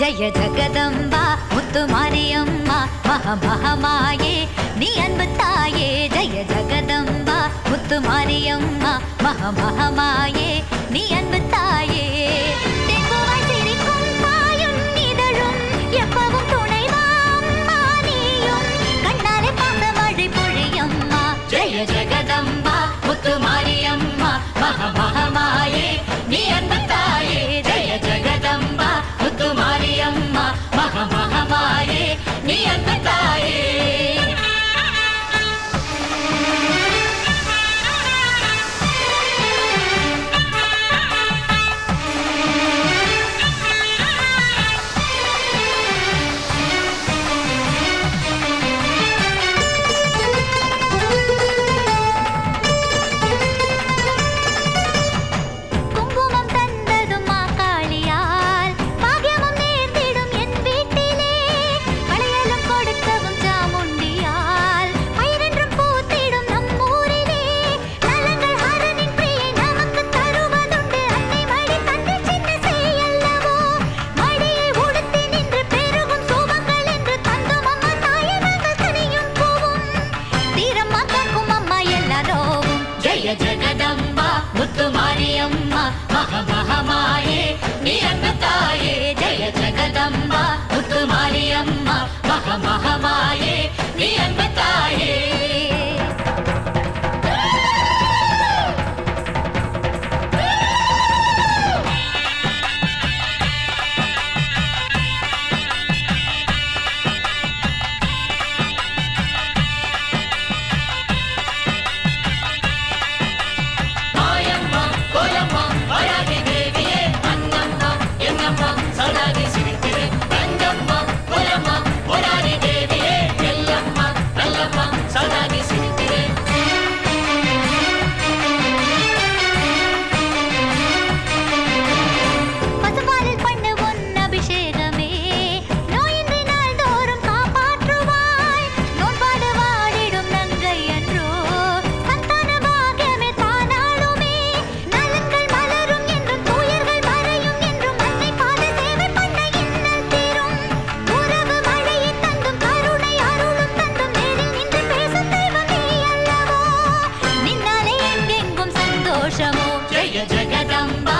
జయ జగదంబా ముత్తు మరియం மக மகமாயே நீ அன்பு தாயே ஜய ஜகதம்பா முத்து மாரியம்மா மக அன்ன தாயே. జయ జగదంబా